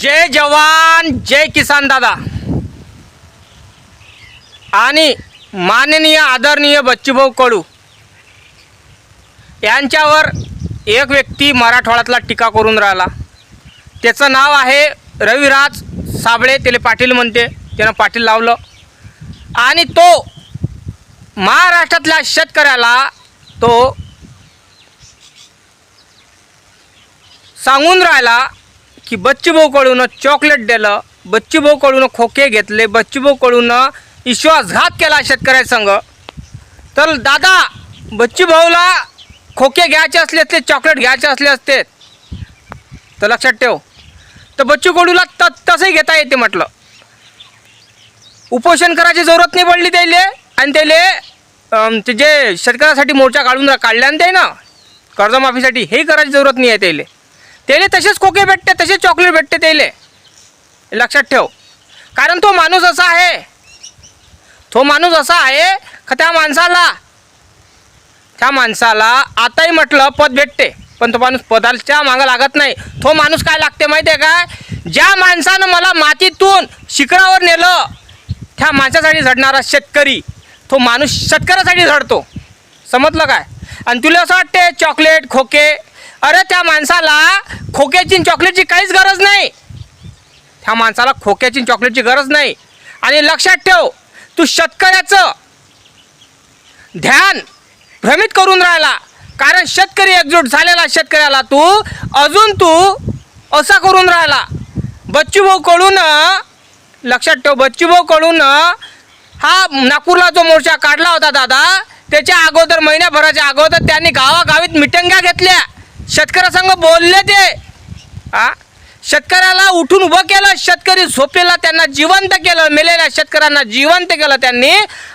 जय जवान जय किसान दादा. आणि माननीय आदरणीय बच्चूभाऊ कडू. यांच्यावर एक व्यक्ती मराठवाड्यातला टीका करून राहिला. त्याचं नाव आहे रविराज साबळे त्याला पाटील म्हणते. त्यानं पाटील लावलं. आणि तो महाराष्ट्रातल्या शेतकऱ्याला तो सांगून राहिला की बच्चूभाऊकडून चॉकलेट दिलं बच्चूभाऊकडून खोके घेतले बच्चूभाऊकडून विश्वासघात केला शेतकऱ्यासंग तर दादा बच्चूभाऊला खोके घ्यायचे असले असते चॉकलेट घ्यायचे असले असते. तर लक्षात ठेव. तर बच्चू कडूला त तसंही घेता येते म्हटलं. उपोषण करायची जरूरत नाही पडली त्याले आणि त्याले ते जे शेतकऱ्यासाठी मोर्चा काढून काढल्या आणि ते ना कर्जमाफीसाठी हे करायची जरूरत नाही आहे त्याला. त्याला तसेच खोके भेटते तसेच चॉकलेट भेटते त्याले लक्षात ठेव. कारण तो माणूस असा आहे. तो माणूस असा आहे का त्या माणसाला त्या माणसाला आताही म्हटलं पद भेटते पण तो माणूस पदाच्या मागं लागत नाही. तो माणूस काय लागते माहिती आहे काय? ज्या माणसानं मला मातीतून शिखरावर नेलं त्या माणसासाठी झडणारा शेतकरी तो माणूस शेतकऱ्यासाठी झडतो. समजलं काय? आणि तुला असं वाटते चॉकलेट खोके अरे त्या माणसाला खोक्याची चॉकलेटची काहीच गरज नाही. त्या माणसाला खोक्याची चॉकलेटची गरज नाही. आणि लक्षात ठेव तू शेतकऱ्याचं ध्यान भ्रमित करून राहिला. कारण शेतकरी एकजूट झालेला शेतकऱ्याला तू अजून तू असा करून राहिला. बच्चूभाऊ कडून लक्षात ठेव बच्चूभाऊ कडून हा नागपूरला जो मोर्चा काढला होता दादा त्याच्या अगोदर महिन्याभराच्या अगोदर त्यांनी गावागावीत मिटंग्या घेतल्या. शेतकऱ्यासंग बोलले ते. आ? शेतकऱ्याला उठून उभं केलं शेतकरी झोपेला त्यांना जिवंत केलं मेलेल्या शेतकऱ्यांना जिवंत केलं त्यांनी.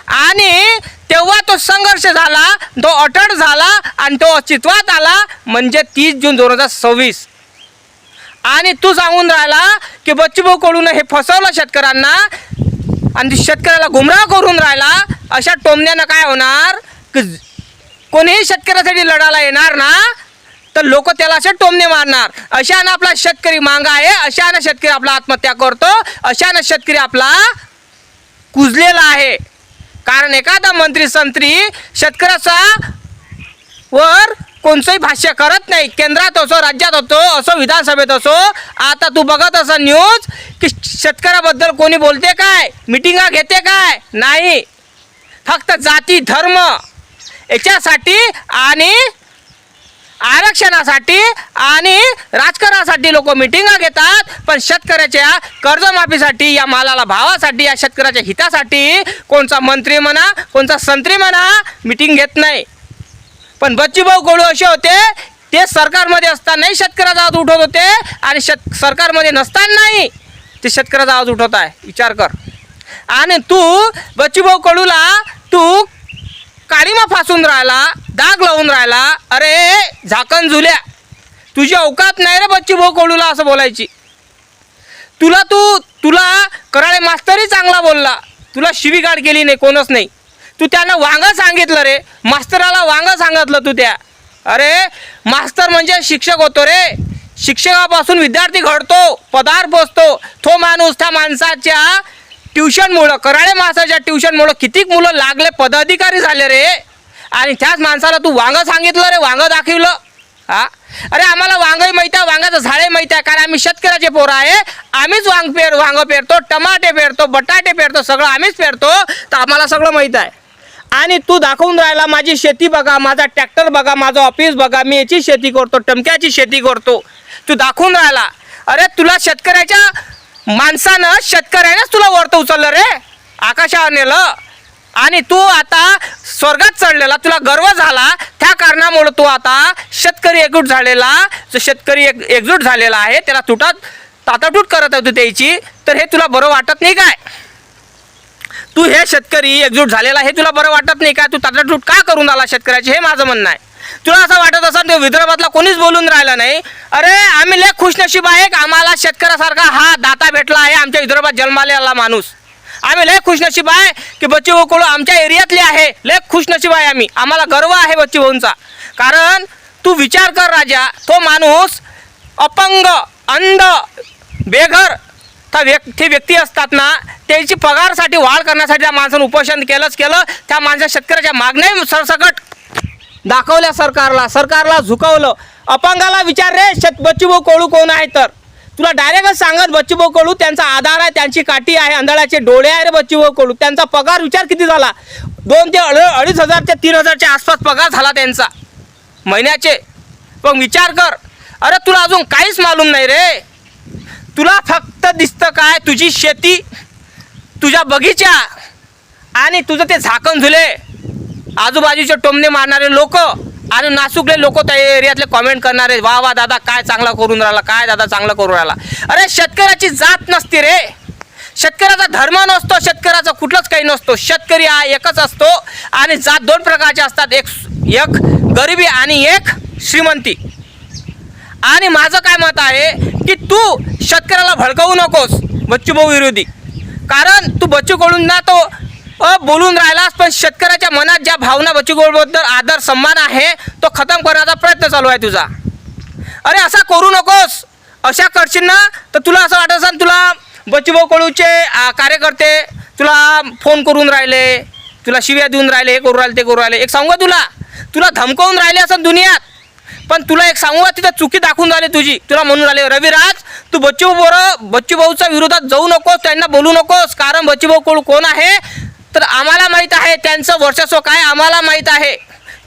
आणि तेव्हा तो संघर्ष झाला तो अटळ झाला आणि तो अस्तित्वात आला म्हणजे तीस जून दोन हजार सव्वीस. आणि तू सांगून राहिला की बच्चूभाऊ कडून हे फसवलं शेतकऱ्यांना आणि शेतकऱ्याला गुमराह करून राहिला अशा टोमण्यानं काय होणार? की कोणीही शेतकऱ्यासाठी लढायला येणार ना तर लोक त्याला असे टोमणे मारणार. अशानं आपला शेतकरी मांगा आहे अशानं शेतकरी आपला आत्महत्या करतो अशानं शेतकरी आपला कुजलेला आहे. कारण एखादा मंत्री संत्री शेतकऱ्याचा वर कोणचंही भाष्य करत नाही. केंद्रात असो राज्यात असो असो विधानसभेत असो आता तू बघत असा न्यूज की शेतकऱ्याबद्दल कोणी बोलते काय? मिटिंगा घेते काय? नाही. फक्त जाती धर्म. याच्यासाठी आणि आरक्षणासाठी आणि राजकारणासाठी लोक मिटिंगा घेतात. पण शेतकऱ्याच्या कर्जमाफीसाठी या मालाला भावासाठी या शेतकऱ्याच्या हितासाठी कोणचा मंत्री म्हणा कोणचा संत्री म्हणा मिटिंग घेत नाही. पण बच्चूभाऊ कडू असे होते ते सरकारमध्ये असतानाही शेतकऱ्याचा आवाज उठवत होते आणि शेत सरकारमध्ये नसतानाही ते शेतकऱ्याचा आवाज उठवत आहे. विचार कर. आणि तू बच्चूभाऊ कडूला तू काळीमा फासून राहिला दाग लावून राहिला अरे झाकण झुल्या. तुझी अवकात नाही रे बच्ची भाऊ कडूला असं बोलायची. तुला तू तुला कराळे मास्तरही चांगला बोलला. तुला शिवीगाड केली नाही कोणच नाही. तू त्यांना वांगं सांगितलं रे मास्तराला वांगं सांगितलं तू त्या. अरे मास्तर म्हणजे शिक्षक होतो रे. शिक्षकापासून विद्यार्थी घडतो पदार्थ पोचतो तो माणूस त्या माणसाच्या ट्युशनमुळं कराळे माणसाच्या ट्युशनमुळं कितीक मुलं लागले पदाधिकारी झाले रे. आणि त्याच माणसाला तू वांग सांगितलं रे वांगं दाखवलं. हा? अरे आम्हाला वांगही माहीत आहे वांगाचं झाडे माहीत आहे कारण आम्ही शेतकऱ्याचे पोरं आहे. आम्हीच वांग पेर वांगं पेरतो टमाटे पेरतो बटाटे पेरतो सगळं आम्हीच पेरतो तर आम्हाला सगळं माहीत आहे. आणि तू दाखवून राहिला माझी शेती बघा माझा ट्रॅक्टर बघा माझं ऑफिस बघा मी याची शेती करतो टमक्याची शेती करतो. तू दाखवून राहिला. अरे तुला शेतकऱ्याच्या माणसानं शेतकऱ्यानेच तुला वरतं उचललं रे? आकाशावर नेलं. आणि तू आता स्वर्गात चढलेला तुला गर्व झाला. त्या कारणामुळे तू आता शेतकरी एकजूट झालेला. जो शेतकरी एक एकजूट झालेला आहे त्याला तुटात ताटाटूट करत होती त्याची. तर हे तुला बरं वाटत नाही काय? तू हे शेतकरी एकजूट झालेला हे तुला बरं वाटत नाही काय? तू ताटाटूट का करून आला शेतकऱ्याची? हे माझं म्हणणं आहे. तुला असं वाटत असेल तो विदर्भातला कोणीच बोलून राहिला नाही? अरे आम्ही लय खुशनशीब आहे. आम्हाला शेतकऱ्यासारखा हा दाता भेटला आहे आमच्या विदर्भात जन्मालेला माणूस. आम्ही लय खुशनशीब आहे की बच्ची भाऊ आमच्या एरियातले आहे. लय खुशनशीब आहे आम्ही. आम्हाला गर्व आहे बच्ची भाऊंचा. कारण तू विचार कर राजा तो माणूस अपंग अंध बेघर त्या व्यक्ती व्यक्ती असतात ना त्यांची पगारसाठी वाढ करण्यासाठी त्या माणसानं उपोषण केलंच केलं. त्या माणसा शेतकऱ्याच्या मागण्या सरसकट दाखवल्या सरकारला. सरकारला झुकवलं. अपंगाला विचार रे शेत बच्चूभाऊ कोळू कोण आहे तर? तुला डायरेक्टच सांगत बच्चूभाऊ कोळू त्यांचा आधार आहे त्यांची काठी आहे आंधळाचे डोळे आहे रे बच्चूभाऊ कोळू. त्यांचा पगार विचार किती झाला? दोन ते अड अडीच हजार ते तीन हजारच्या आसपास पगार झाला त्यांचा. महिन्याचे. पण विचार कर. अरे तुला अजून काहीच मालूम नाही रे. तुला फक्त दिसतं काय? तुझी शेती तुझ्या बगीचा आणि तुझं ते झाकण झुले आजूबाजूचे टोमणे मारणारे लोक आणि नासुकले लोक त्या एरियातले कॉमेंट करणारे वा वा दादा काय चांगला करून राहिला काय दादा चांगलं करून राहिला? अरे शेतकऱ्याची जात नसते रे. शेतकऱ्याचा धर्म नसतो शेतकऱ्याचा कुठलंच काही नसतो. शेतकरी हा एकच असतो आणि जात दोन प्रकारचे असतात. एक एक गरिबी आणि एक श्रीमंती. आणि माझं काय मत आहे की तू शेतकऱ्याला भडकवू नकोस बच्चूभाऊ विरोधी. कारण तू बच्चू कडून ना तो बोलून राहिलास पण शेतकऱ्याच्या मनात ज्या भावना बच्चू आदर सन्मान आहे तो खतम करण्याचा प्रयत्न चालू आहे तुझा. अरे असा करू नकोस. अशा करशील ना तर तुला असं वाटत असेल तुला बच्चूभाऊ कळूचे कार्यकर्ते तुला फोन करून राहिले तुला शिव्या देऊन राहिले हे करू राहिले ते करू राहिले. एक सांगू तुला? तुला धमकवून राहिले असं दुनियात पण तुला एक सांगू तिथं चुकी दाखवून झाली तुझी. तुला म्हणून राहिले रविराज तू बच्चू बरं बच्चूभाऊच्या विरोधात जाऊ नकोस त्यांना बोलू नकोस कारण बच्चूभाऊ कोण कोण आहे तर आम्हाला माहीत आहे त्यांचं वर्चस्व काय आम्हाला माहीत आहे.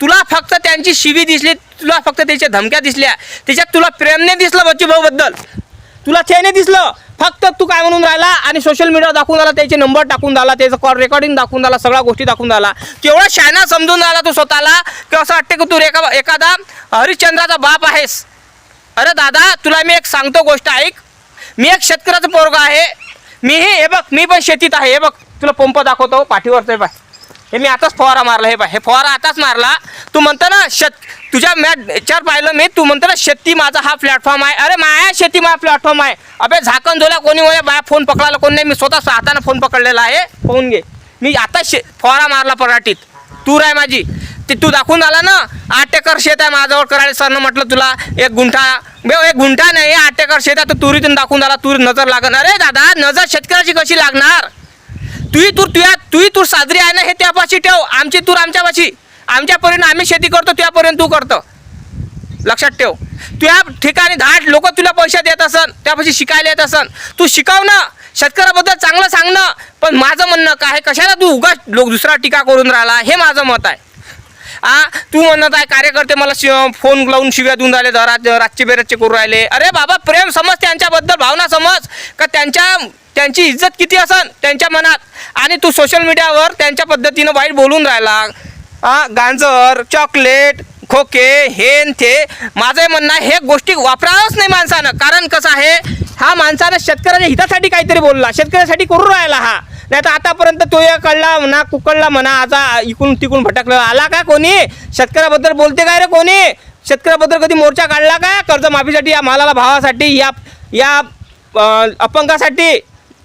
तुला फक्त त्यांची शिवी दिसली तुला फक्त त्याच्या धमक्या दिसल्या. त्याच्यात तुला प्रेमने दिसलं बच्चूभाऊबद्दल तुला त्याने दिसलं. फक्त तू काय म्हणून राहिला आणि सोशल मीडियावर दाखवून झाला त्याचे नंबर टाकून झाला त्याचं कॉल रेकॉर्डिंग दाखवून झाला सगळ्या गोष्टी दाखवून झाला. केवढा शायना समजून झाला तू स्वतःला की असं वाटते की तू एका एखादा हरिश्चंद्राचा बाप आहेस. अरे दादा तुला मी एक सांगतो गोष्ट ऐक. मी एक शेतकऱ्याचा पोरगा आहे. मीही हे बघ मी पण शेतीत आहे हे बघ. तुला पंप दाखवतो पाठीवरचं पाय हे मी आताच फवारा मारला हे पाय हे फवारा आताच मारला. तू म्हणतो ना शेत तुझ्या मॅट पाहिलं मी तू म्हणतो ना शेती माझा हा प्लॅटफॉर्म आहे. अरे माया शेती माझा प्लॅटफॉर्म आहे. अबे झाकण झोला कोणी वया बाया फोन पकडायला कोणी नाही. मी स्वतः हाताने फोन पकडलेला आहे. पाहून घे. मी आता शे फवारा मारला पराठीत. तूर आहे माझी. ते तू दाखवून आला ना आठ एकर शेत आहे माझ्यावर कराळे सरनं म्हटलं तुला. एक गुंठा बे एक गुंठा नाही आठ एकर शेत आहे तर तुरीतून दाखवून आला. तूर नजर लागणार अरे दादा नजर शेतकऱ्याची कशी लागणार? तुही तूर तुया तुही तूर साजरी आहे ना हे त्यापाशी ठेव. आमची तूर आमच्यापाशी. आमच्यापर्यंत आम्ही शेती करतो त्यापर्यंत तू करतो. लक्षात ठेव. तुया ठिकाणी धाट लोक तुला पैसे देत असन त्यापाशी शिकायला येत असन. तू शिकवणं ना. शेतकऱ्याबद्दल चांगलं सांगणं पण माझं म्हणणं काय कशाला तू उगाच लोक दुसरा टीका करून राहिला? हे माझं मत आहे. आ? तू म्हणत आहे कार्यकर्ते मला शि फोन लावून शिव्या देऊन राहिले रात रातचे बेरातचे करून राहिले. अरे बाबा प्रेम समज त्यांच्याबद्दल भावना समज. का त्यांच्या त्यांची इज्जत किती असन? त्यांच्या मनात. आणि तू सोशल मीडियावर त्यांच्या पद्धतीनं वाईट बोलून राहिला. हा गांजर चॉकलेट खोके हेन ते माझं म्हणणं आहे हे गोष्टी वापरावंच नाही माणसानं. कारण कसं आहे हा माणसानं शेतकऱ्याच्या हितासाठी काहीतरी बोलला. शेतकऱ्यासाठी करून राहिला हा. नाही तर आतापर्यंत तो या कळला म्हणा कुकडला म्हणा आता इकडून तिकडून भटकला आला का कोणी? शेतकऱ्याबद्दल बोलते काय रे कोणी? शेतकऱ्याबद्दल कधी मोर्चा काढला का? कर्जमाफीसाठी या मालाला भावासाठी या या अपंगासाठी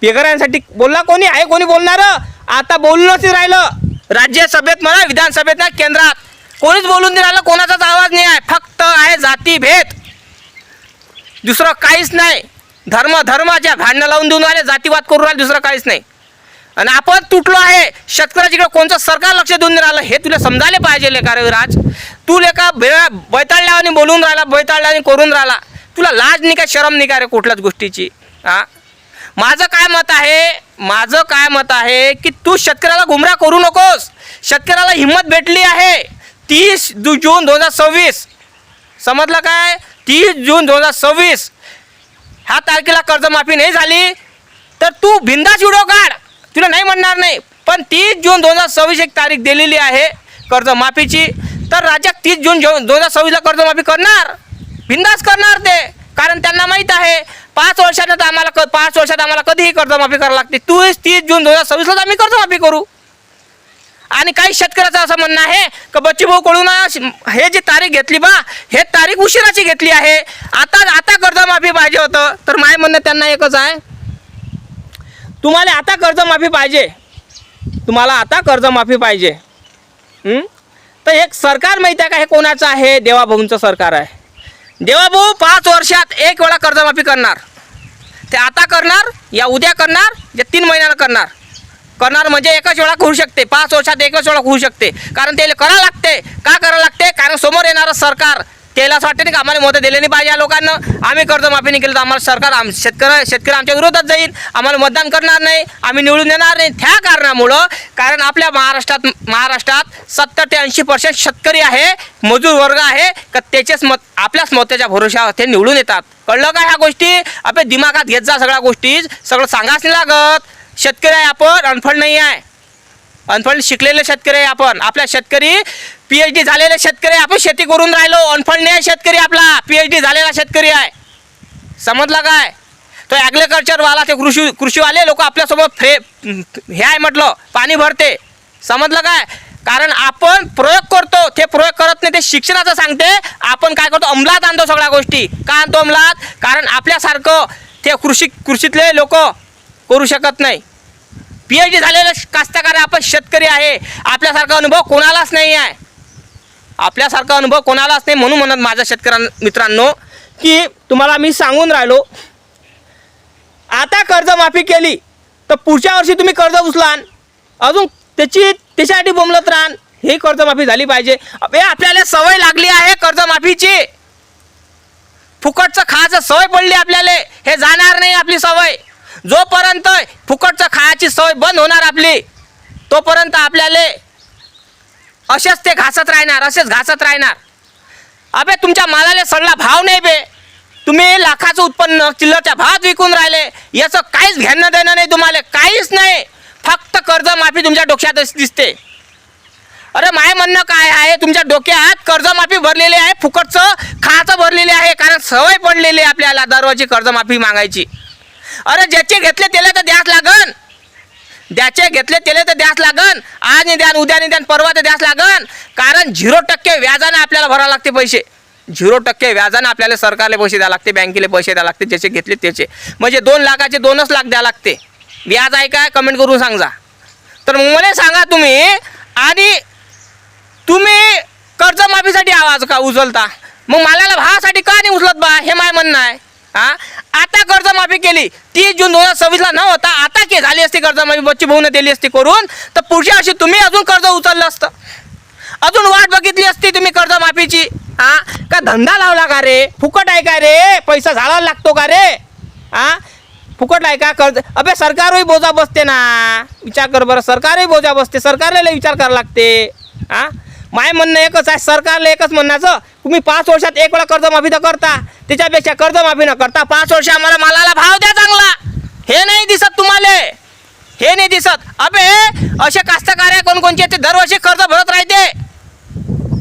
बेघरांसाठी बोलला कोणी? आहे कोणी बोलणार? आता बोलूनच राहिलं. राज्यसभेत म्हणा विधानसभेत ना केंद्रात. कोणीच बोलून नाही राहिलं कोणाचाच आवाज नाही आहे. फक्त आहे जाती भेद. दुसरं काहीच नाही. धर्म धर्माच्या भांडणं लावून देऊन राहिले जातीवाद करून राहिले दुसरं काहीच नाही. आणि आपण तुटलो आहे. शेतकऱ्याच्याकडे कोणतं सरकार लक्ष देऊन नाही राहिलं हे तुला समजायला पाहिजे लेखा रविराज तू लेखा बे बैताळल्याने बोलून राहिला बैताळल्याने करून राहिला. तुला लाज नाही शरम नाही का रे कुठल्याच गोष्टीची? हा? माझं काय मत आहे माझं काय मत आहे की तू शेतकऱ्याला गुमराह करू नकोस. शेतकऱ्याला हिंमत भेटली आहे. तीस जून दोन हजार सव्वीस. समजलं काय? तीस जून दोन हजार सव्वीस. ह्या तारखेला कर्जमाफी नाही झाली तर तू बिंदास व्हिडिओ काढ तुला नाही म्हणणार नाही. पण तीस जून दोन हजार सव्वीस एक तारीख दिलेली आहे कर्जमाफीची. तर राज्यात तीस जून दोन हजार सव्वीसला कर्जमाफी करणार? बिंदास करणार ते. कारण त्यांना माहीत आहे पाच वर्षात तर आम्हाला क पाच वर्षात आम्हाला कधीही कर्जमाफी करावी लागते. तूच तीस जून दोन हजार सव्वीसलाच आम्ही कर्जमाफी करू. आणि काही शेतकऱ्याचं असं म्हणणं आहे का बच्चूभाऊ कडून हे जी तारीख घेतली बा हे तारीख उशिराची घेतली आहे. आता आता कर्जमाफी पाहिजे होतं. तर माय म्हणणं त्यांना एकच आहे तुम्हाला आता कर्जमाफी पाहिजे. तुम्हाला आता कर्जमाफी पाहिजे. तर एक सरकार माहिती आहे का? हे कोणाचं आहे? देवाभाऊंचं सरकार आहे. देवाभाऊ पाच वर्षात एक वेळा कर्जमाफी करणार. ते आता करणार या उद्या करणार या तीन महिन्यानं करणार. करणार म्हणजे एकच वेळा होऊ शकते. पाच वर्षात एकच वेळा होऊ शकते. कारण त्याला करावं लागते. का करावं लागते? कारण समोर येणारं सरकार त्याला असं वाटतं नाही का? आम्हाला मतं दिले नाही पाहिजे या लोकांना. आम्ही कर्जमाफी नाही केली तर आम्हाला सरकार आम शेतकरी शेतकरी आमच्या विरोधात जाईल. आम्हाला मतदान करणार नाही. आम्ही निवडून देणार नाही. त्या कारणामुळं कारण आपल्या महाराष्ट्रात महाराष्ट्रात सत्तर ते ऐंशी पर्सेंट शेतकरी आहे मजूर वर्ग आहे का त्याचेच मत आपल्याच मताच्या भरोशावर ते निवडून येतात. कळलं का ह्या गोष्टी? आपल्या दिमागात घेत जा सगळ्या गोष्टी. सगळं सांगाच नाही लागत. शेतकरी आहे आपण अनफळ नाही आहे. अनफंड शिकलेले शेतकरी आहे आपण. आपल्या शेतकरी पी एच डी झालेले शेतकरी आहे. आपण शेती करून राहिलो. अनफंड नाही शेतकरी आपला. पी एच डी झालेला शेतकरी आहे. समजला काय? तो ॲग्रिकल्चरवाला ते कृषी कृषीवाले लोक आपल्यासोबत फ्रे हे आहे म्हटलं. पाणी भरते. समजलं काय? कारण आपण प्रयोग करतो. ते प्रयोग करत नाही ते शिक्षणाचं सांगते. आपण काय करतो? अंमलात आणतो सगळ्या गोष्टी. का आणतो अंमलात? कारण आपल्यासारखं ते कृषी कृषीतले लोक करू शकत नाही. पी एच डी झालेला कास्तकार आपण शेतकरी आहे. आपल्यासारखा अनुभव कोणालाच नाही आहे. आपल्यासारखा अनुभव कोणालाच नाही म्हणून म्हणत माझ्या शेतकऱ्यां मित्रांनो की तुम्हाला मी सांगून राहिलो आता कर्जमाफी केली तर पुढच्या वर्षी तुम्ही कर्ज उचलान अजून त्याची त्याच्यासाठी बोंबलत राहान ही कर्जमाफी झाली पाहिजे. हे आपल्याला सवय लागली आहे कर्जमाफीची. फुकटचं खायचं सवय पडली आपल्याला. हे जाणार नाही आपली सवय. जोपर्यंत फुकटचं खायची सवय बंद होणार आपली तोपर्यंत आपल्याला असेच ते घासत राहणार असेच घासत राहणार. अबे तुमच्या मालाला सगळा भाव नाही बे. तुम्ही लाखाचं उत्पन्न चिल्लरच्या भावात विकून राहिले. याचं काहीच घेणं देणं नाही तुम्हाला काहीच नाही. फक्त कर्जमाफी तुमच्या डोक्यातच दिसते. अरे माय म्हणणं काय आहे तुमच्या डोक्यात कर्जमाफी भरलेली आहे फुकटचं खाचं भरलेली आहे कारण सवय पडलेली आहे आपल्याला दरवर्षी कर्जमाफी मागायची. अरे ज्याचे घेतले त्याला तर द्यास लागन. द्याचे घेतले त्याला तर द्यास लागन. आज नाही द्यान उद्या नाही द्यान परवा तर द्यास लागन. कारण झिरो टक्के व्याजाने आपल्याला भरावं लागते पैसे. झिरो टक्के व्याजानं आपल्याला सरकारला पैसे द्यावं लागते बँकेला पैसे द्यावं लागते ज्याचे घेतले त्याचे. म्हणजे दोन लाखाचे दोनच लाख द्यावं लागते. व्याज आहे काय कमेंट करून सांगा तर मला सांगा तुम्ही आणि तुम्ही कर्जमाफीसाठी आवाज का उचलता? मग मालाला भावासाठी का नाही उचलत बा? हे माय म्हणणं आहे. हा? आता कर्जमाफी केली. तीस जून दोन हजार सव्वीसला न होता आता के झाली असती कर्जमाफी बच्ची भाऊने दिली असती करून. तर पुढच्या वर्षी तुम्ही अजून कर्ज उचललं असतं. अजून वाट बघितली असती तुम्ही कर्जमाफीची. हा? का धंदा लावला का रे? फुकट आहे का रे? पैसा झाडायला लागतो का रे? हा? फुकट आहे का कर्ज? अबे सरकारही बोजा बसते ना. विचार कर बरं सरकारही बोजा बसते. सरकारला विचार करावं लागते. हा? माय म्हणणं एकच आहे सरकारला एकच म्हणण्याचं. तुम्ही पाच वर्षात एक वेळा कर्जमाफी तर करता. त्याच्यापेक्षा कर्जमाफी न करता पाच वर्ष आम्हाला मालाला भाव द्या चांगला. हे नाही दिसत तुम्हाला. हे नाही दिसत. अबे असे कास्तकार आहे कोणकोणचे ते दरवर्षी कर्ज भरत राहते.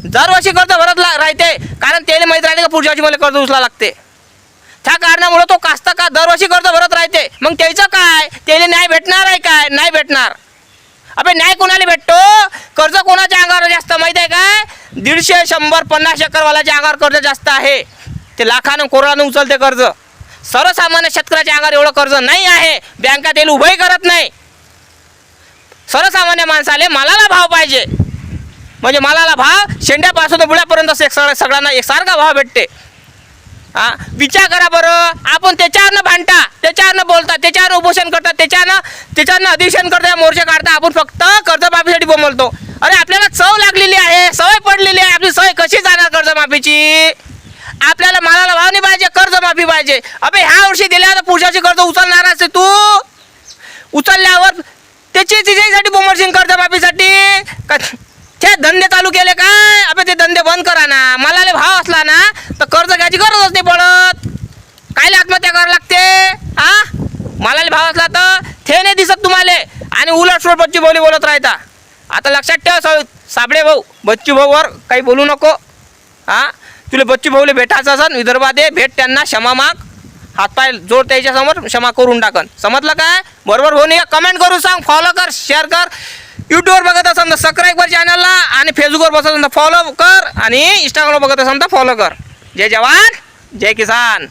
दरवर्षी कर्ज भरत ला- राहते. कारण त्याला माहीत राहते का पुढच्या वर्षी मला कर्ज उचला लागते. त्या कारणामुळे तो कास्तकार दरवर्षी कर्ज भरत राहते. मग त्याचं काय? त्याला न्याय भेटणार आहे काय? नाही भेटणार. अबे न्याय कोणाला भेटतो कर्ज कोणाच्या अंगावर जास्त माहीत आहे काय दीडशे शंभर पन्नास एकरवाल्याच्या आगार कर्ज जास्त आहे. ते लाखानं कोरानं उचलते कर्ज. सर्वसामान्य शेतकऱ्याच्या आगार एवढं कर्ज नाही आहे. बँका तेल उभंही करत नाही. सर्वसामान्य माणसाले मालाला भाव पाहिजे. म्हणजे मालाला भाव शेंड्यापासून बुड्यापर्यंत एक सगळ्या सगळ्यांना एकसारखा भाव भेटते. हा विचार करा बरं. आपण त्याच्यावरनं भांडता त्याच्यावरनं बोलता त्याच्यावरनं उपोषण करता त्याच्यानं त्याच्यावरनं अधिवेशन करता मोर्चे काढता आपण फक्त कर्जमाफीसाठी बोलतो अरे आपल्याला चव लागलेली आहे सवय पडलेली आहे. आपली सवय कशी जाणार कर्जमाफीची? आपल्याला मालाला भाव नाही पाहिजे कर्जमाफी पाहिजे. अबे ह्या वर्षी दिल्या तर पुढच्या कर्ज उचलणार तू. उचलल्यावर त्याची तिच्यासाठी बोमरसिंग कर्जमाफीसाठी. का ते धंदे चालू केले काय? अबे ते धंदे बंद करा ना. मालाले भाव असला ना तर कर्ज घ्यायची गरजच नाही पडत. कायले आत्महत्या करावं लागते? हा मालाले भाव असला तर ते नाही दिसत तुम्हाला. आणि उलट सोडपची बोली बोलत राहता. आता लक्षात ठेव सा- साबळे भाऊ बच्चू भाऊवर काही बोलू नको. हा? तुला बच्चू भाऊले भेटायचं असन विदर्भात ये भेट त्यांना क्षमा माग. हातपाय जोड त्याच्यासमोर क्षमा करून टाकन. समजलं काय? बरोबर भाऊ नाही कमेंट करून सांग फॉलो कर शेअर कर. यूट्यूबवर बघत असाल तर सबस्क्राईब कर चॅनलला आणि फेसबुकवर बघत असाल तर फॉलो कर आणि इंस्टाग्रामवर बघत असाल तर फॉलो कर. जय जवान जय किसान.